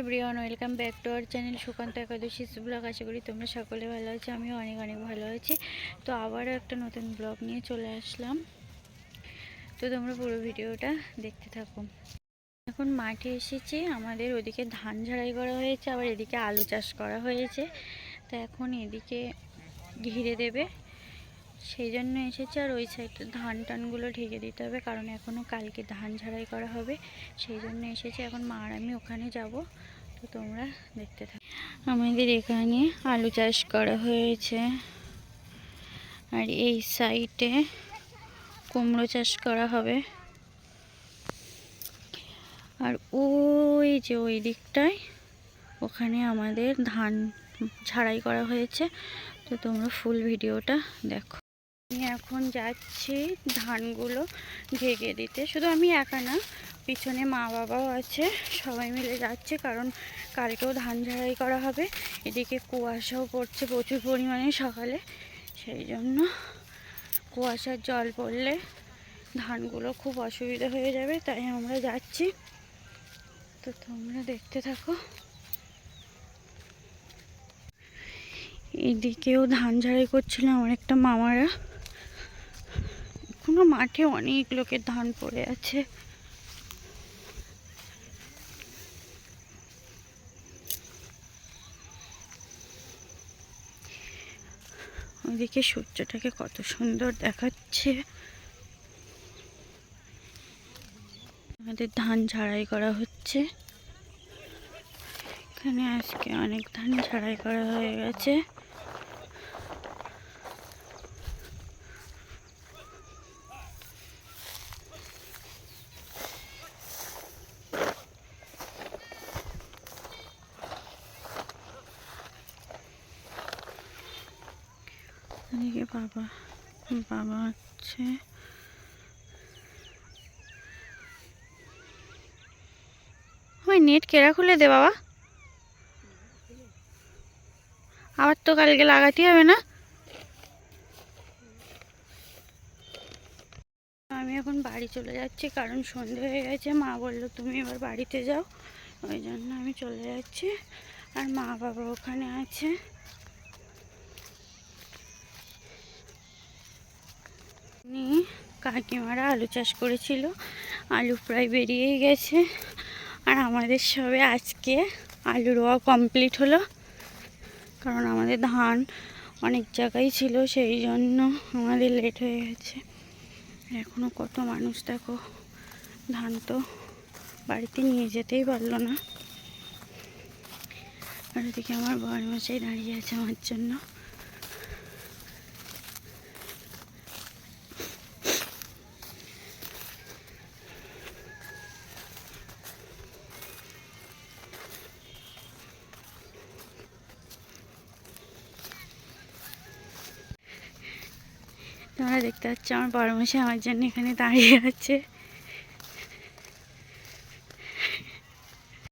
Everyone, welcome back to our channel Sukanta Ekadashi blog. আশা করি তোমরা সকলে ভালো আছো, আমিও অনেক অনেক ভালো আছি। তো আবারও একটা নতুন ব্লগ নিয়ে চলে আসলাম। তো তোমরা পুরো ভিডিওটা দেখতে থাকো। এখন মাঠে এসেছি, আমাদের ওদিকে ধান ঝাড়াই করা হয়েছে, আবার এদিকে আলু চাষ করা হয়েছে। তো এখন এদিকে ঘিরে দেবে। সেই জন্য এসেছে আর ওই সাইডে ধান টানগুলো ঢেকে দিতে হবে, কারণ এখনও কালকে ধান ঝাড়াই করা হবে। সেই জন্য এসেছে, এখন মা আর আমি ওখানে যাব। তো তোমরা দেখতে থাকো। আমাদের এখানে আলু চাষ করা হয়েছে। আর এই সাইডে কুমড়ো চাষ করা হবে। আর ওই যে ওই দিকটায় ওখানে আমাদের ধান ঝাড়াই করা হয়েছে। তো তোমরা ফুল ভিডিওটা দেখো। আমি এখন যাচ্ছি, ধানগুলো ঢেকে দিতে। শুধু আমি একা না, পিছনে মা বাবাও আছে, সবাই মিলে যাচ্ছে কারণ কালকেও ধান ঝাড়াই করা হবে। এদিকে কুয়াশাও পড়ছে প্রচুর পরিমাণে সকালে, সেই জন্য কুয়াশার জল পড়লে ধানগুলো খুব অসুবিধা হয়ে যাবে, তাই আমরা যাচ্ছি। তো তোমরা দেখতে থাকো। এদিকেও ধান ঝাড়াই করছিল আমার একটা মামারা। এখনও মাঠে অনেক লোকের ধান পড়ে আছে। ওইদিকে সূর্যটাকে কত সুন্দর দেখাচ্ছে। আমাদের ধান ঝাড়াই করা হচ্ছে। এখানে আজকে অনেক ধান ঝাড়াই করা হয়ে গেছে। এদিকে বাবা বাবা হচ্ছে ওই নেট কেরা খুলে দে বাবা। আবার তো কালকে লাগাতে হবে না। আমি এখন বাড়ি চলে যাচ্ছি, কারণ সন্ধে হয়ে গেছে। মা বলল, তুমি এবার বাড়িতে যাও। ওই জন্য আমি চলে যাচ্ছি। আর মা বাবা ওখানে আছে। কাকিমারা আলু চাষ করেছিল। আলু প্রায় বেরিয়েই গেছে। আর আমাদের সবে আজকে আলু রোয়া কমপ্লিট হলো। কারণ আমাদের ধান অনেক জায়গায় ছিল, সেই জন্য আমাদের লেট হয়ে গেছে। এখনও কত মানুষ দেখো, ধান তো বাড়িতে নিয়ে যেতেই পারল না। আর ওদিকে আমার বর মশাই দাঁড়িয়ে আছে আমার জন্য। তোমরা দেখতে পাচ্ছ আমার মশাই আমার জন্য এখানে দাঁড়িয়ে আছে।